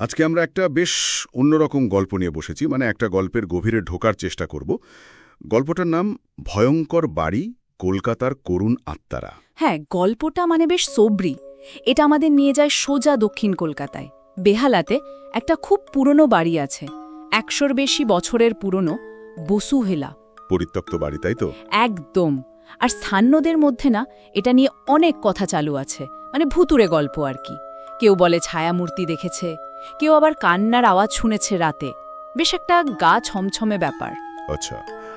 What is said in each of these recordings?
আজকে আমরা একটা বেশ অন্যরকম গল্প নিয়ে বসেছি মানে একটা গল্পের গভীরে ঢোকার চেষ্টা করব। গল্পটার নাম ভয়ঙ্কর বাড়ি কলকাতার করুণ আত্মারা। হ্যাঁ গল্পটা মানে বেশ সোবরি। এটা আমাদের নিয়ে যায় সোজা দক্ষিণ কলকাতায়। বেহালাতে একটা খুব পুরনো বাড়ি আছে একশোর বেশি বছরের পুরনো বসুহেলা। পরিত্যক্ত বাড়ি তাই তো? একদম। আর স্থানীয়দের মধ্যে না এটা নিয়ে অনেক কথা চালু আছে মানে ভুতুরে গল্প আর কি। কেউ বলে ছায়ামূর্তি দেখেছে কেউ আবার কান্নার আওয়াজ শুনেছে রাতে। বেশ একটা গা ছমছমে ব্যাপার। আচ্ছা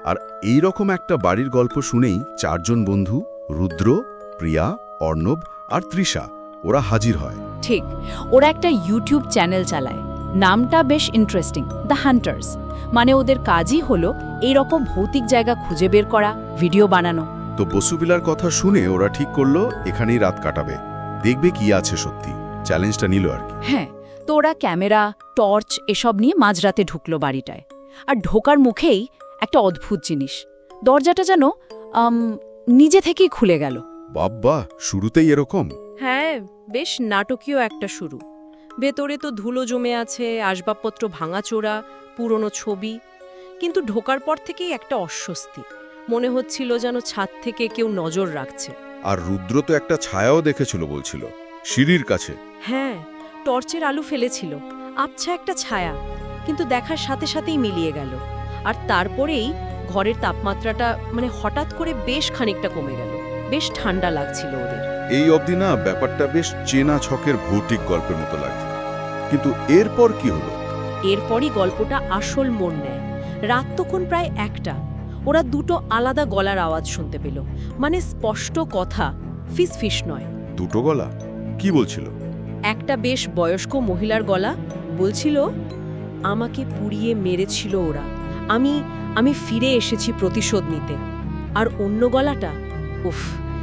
আর এই রকম একটা বাড়ির গল্প শুনেই চারজন বন্ধু রুদ্র প্রিয়া অর্ণব আর তৃষা ওরা হাজির হয়। ঠিক ওরা একটা ইউটিউব চ্যানেল চালায়। নামটা বেশ ইন্টারেস্টিং দ্য হান্টার্স মানে ওদের কাজই হলো এই রকম ভৌতিক জায়গা খুঁজে বের করা ভিডিও বানানো। তো বসুবিলার কথা শুনে ওরা ঠিক করল এখানেই রাত কাটাবে। দেখবে কি আছে সত্যি। চ্যালেঞ্জটা নিল আর কি। হ্যাঁ তো ওরা ক্যামেরা টর্চ এসব নিয়ে মাঝরাতে ঢুকলো বাড়িটায়। আর ঢোকার মুখেই একটা অদ্ভুত জিনিস। দরজাটা যেন নিজে থেকেই খুলে গেল। বাব্বা শুরুতেই এরকম? হ্যাঁ বেশ নাটকীয় একটা শুরু। ভেতরে তো ধুলো জমে আছে আসবাবপত্র ভাঙাচোরা পুরনো ছবি। কিন্তু ঢোকার পর থেকেই একটা অস্বস্তি। মনে হচ্ছিল যেন ছাদ থেকে কেউ নজর রাখছে। আর রুদ্র তো একটা ছায়াও দেখেছিল বলছিল সিঁড়ির কাছে। হ্যাঁ টর্চের আলু ফেলেছিল আবছা একটা ছায়া কিন্তু দেখার সাথে সাথেই মিলিয়ে গেল। আর তারপরেই ঘরের তাপমাত্রাটা মানে হঠাৎ করে বেশ খানিকটা কমে গেল বেশ ঠান্ডা লাগছিল ওদের। এই অবধি না ব্যাপারটা বেশ চেনা ছকের ভৌতিক গল্পের মতো লাগছে। কিন্তু এরপর কি হলো? এরপরই গল্পটা আসল মন নেয়। রাত তখন প্রায় একটা ওরা দুটো আলাদা গলার আওয়াজ শুনতে পেল। মানে স্পষ্ট কথা ফিস ফিস নয়। দুটো গলা? কি বলছিল? একটা বেশ বয়স্ক মহিলার গলা বলছিল আমাকে পুড়িয়ে মেরেছিল ওরা। আমি আমি ফিরে এসেছি প্রতিশোধ নিতে। আর অন্য গলাটা উফ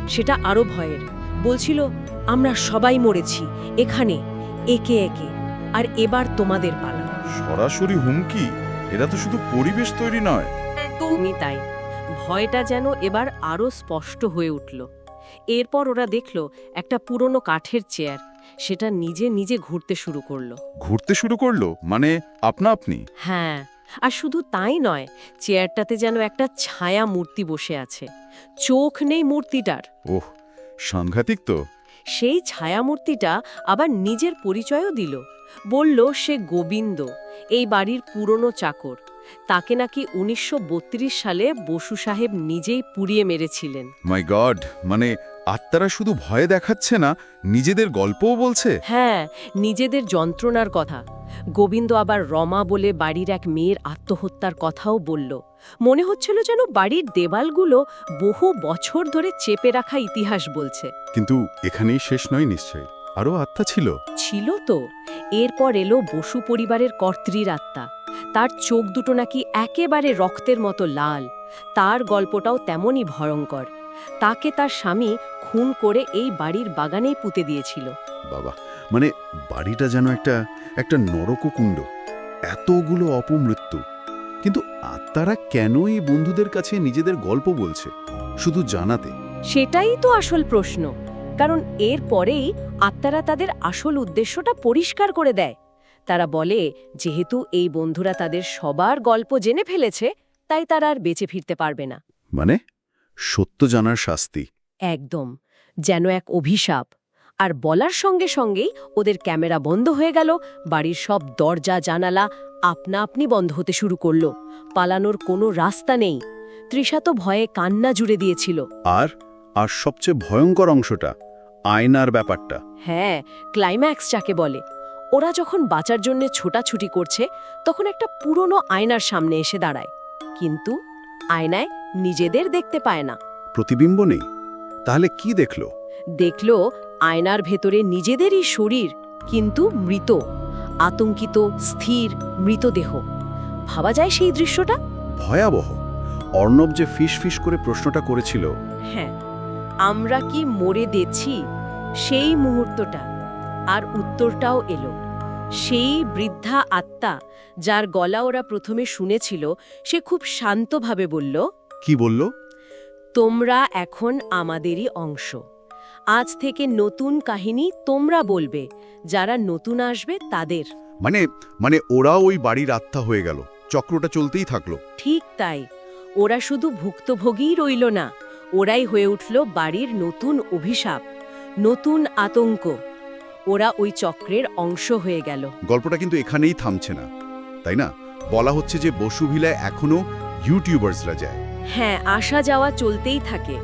সেটা আরও ভয়ের। বলছিল আমরা সবাই মরেছি এখানে একে একে আর এবার তোমাদের পালা। সরাসরি হুমকি? এরা তো শুধু পরিবেশ তৈরি নয়। তুমি তাই। ভয়টা যেন এবার আরও স্পষ্ট হয়ে উঠল। এরপর ওরা দেখল একটা পুরনো কাঠের চেয়ার। সেটা নিজে নিজে ঘুরতে শুরু করল। ঘুরতে শুরু করল? মানে আপনা আপনি? হ্যাঁ আর শুধু তাই নয় চেয়ারটাতে যেন একটা ছায়া মূর্তি বসে আছে। চোখ নেই মূর্তিটার। ওহ সাংঘাতিক তো। সেই ছায়ামূর্তিটা আবার নিজের পরিচয়ও দিল। বলল সে গোবিন্দ এই বাড়ির পুরনো চাকর। তাকে নাকি উনিশশো বত্রিশ সালে বসু সাহেব নিজেই পুড়িয়ে মেরেছিলেন। মাই গড মানে আত্মারা শুধু ভয় দেখাচ্ছে না নিজেদের গল্পও বলছে? হ্যাঁ নিজেদের যন্ত্রণার কথা। গোবিন্দ আবার রমা বলে বাড়ির এক মেয়ের আত্মহত্যার কথাও বলল। মনে হচ্ছিল যেন বাড়ির দেওয়ালগুলো বহু বছর ধরে চেপে রাখা ইতিহাস বলছে। কিন্তু এখানেই শেষ নয় নিশ্চয়ই আরও আত্মা ছিল। ছিল তো। এরপর এলো বসু পরিবারের কর্ত্রীর আত্মা। তার চোখ দুটো নাকি একেবারে রক্তের মতো লাল। তার গল্পটাও তেমনই ভয়ঙ্কর। তাকে তার স্বামী খুন করে এই বাড়ির বাগানেই পুঁতে দিয়েছিল। বাবা মানে বাড়িটা যেন একটা একটা নরককুণ্ড। এতগুলো অপমৃত্যু। কিন্তু আত্মারা কেন এই বন্ধুদের কাছে নিজেদের গল্প বলছে? শুধু জানাতে। সেটাই তো আসল প্রশ্ন। কারণ এর পরেই আত্মারা তাদের আসল উদ্দেশ্যটা পরিষ্কার করে দেয়। তারা বলে যেহেতু এই বন্ধুরা তাদের সবার গল্প জেনে ফেলেছে তাই তারা আর বেঁচে ফিরতে পারবে না। মানে? সত্য জানার শাস্তি। একদম। যেন এক অভিশাপ। আর বলার সঙ্গে সঙ্গেই ওদের ক্যামেরা বন্ধ হয়ে গেল বাড়ির সব দরজা জানালা আপনা আপনি বন্ধ হতে শুরু করল। পালানোর কোনো রাস্তা নেই। তৃষা তো ভয়ে কান্না জুড়ে দিয়েছিল। আর? আর সবচেয়ে ভয়ঙ্কর অংশটা আয়নার ব্যাপারটা। হ্যাঁ ক্লাইম্যাক্স যাকে বলে। ওরা যখন বাঁচার জন্য ছোটাছুটি করছে তখন একটা পুরনো আয়নার সামনে এসে দাঁড়ায়। কিন্তু আয়নায় নিজেদের দেখতে পায় না। প্রতিবিম্ব নেই। তাহলে কি দেখল? দেখল আয়নার ভেতরে নিজেদেরই শরীর কিন্তু মৃত। আতঙ্কিত স্থির মৃতদেহ। ভাবা যায় সেই দৃশ্যটা? ভয়াবহ। অর্ণব যে ফিস ফিস করে প্রশ্নটা করেছিল। হ্যাঁ আমরা কি মরে দেছি সেই মুহূর্তটা। আর উত্তরটাও এলো। সেই বৃদ্ধা আত্মা যার গলা ওরা প্রথমে শুনেছিল সে খুব শান্তভাবে বলল কি বলল? তোমরা এখন আমাদেরই অংশ। আজ থেকে নতুন কাহিনী তোমরা বলবে যারা নতুন আসবে তাদের। মানে মানে ওরা ওই বাড়ির আত্মা হয়ে গেল চক্রটা চলতেই থাকল। ঠিক তাই। ওরা শুধু ভুক্তভোগীই রইল না ওরাই হয়ে উঠল বাড়ির নতুন অভিশাপ নতুন আতঙ্ক। ওরা ওই চক্রের অংশ হয়ে গেল। গল্পটা কিন্তু এখানেই থামছে না তাই না? বলা হচ্ছে যে বসুভিলায় এখনও ইউটিউবার্সরা যায়। হ্যাঁ আসা যাওয়া চলতেই থাকে।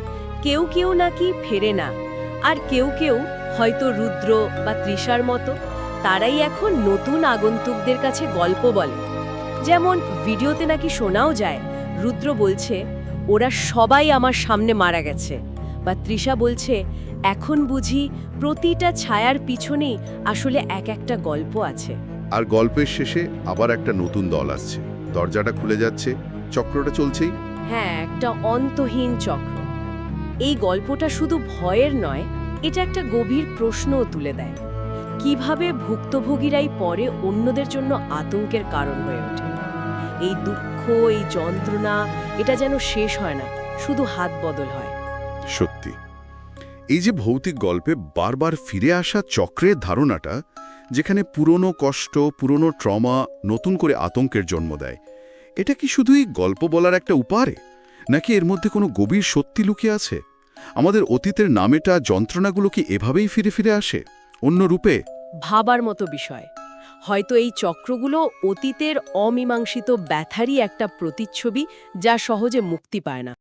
কেউ কেউ নাকি ফেরে না। আর কেউ কেউ হয়তো রুদ্র বা তৃষার মতো তারাই এখন নতুন আগন্তুকদের কাছে গল্প বলে। যেমন ভিডিওতে নাকি শোনাও যায় রুদ্র বলছে ওরা সবাই আমার সামনে মারা গেছে। বা তৃষা বলছে এখন বুঝি প্রতিটা ছায়ার পিছনেই আসলে এক একটা গল্প আছে। আর গল্পের শেষে আবার একটা নতুন দল আসছে। দরজাটা খুলে যাচ্ছে চক্রটা চলছেই। হ্যাঁ একটা অন্তহীন চক্র। এই গল্পটা শুধু ভয়ের নয় এটা একটা গভীর প্রশ্নও তুলে দেয়। কীভাবে ভুক্তভোগীরাই পরে অন্যদের জন্য আতঙ্কের কারণ হয়ে ওঠে? এই দুঃখ, এই যন্ত্রণা, এটা যেন শেষ হয় না, শুধু হাত বদল হয়। সত্যি। এই যে ভৌতিক গল্পে বারবার ফিরে আসা চক্রের ধারণাটা, যেখানে পুরনো কষ্ট, পুরনো ট্রমা নতুন করে আতঙ্কের জন্ম দেয়, এটা কি শুধুই গল্প বলার একটা উপারে নাকি এর মধ্যে কোনো গভীর সত্যি লুকিয়ে আছে? আমাদের অতীতের নামেটা যন্ত্রণাগুলো কি এভাবেই ফিরে ফিরে আসে? অন্য রূপে? ভাবার মতো বিষয়। হয়তো এই চক্রগুলো অতীতের অমীমাংসিত ব্যথারই একটা প্রতিচ্ছবি যা সহজে মুক্তি পায় না।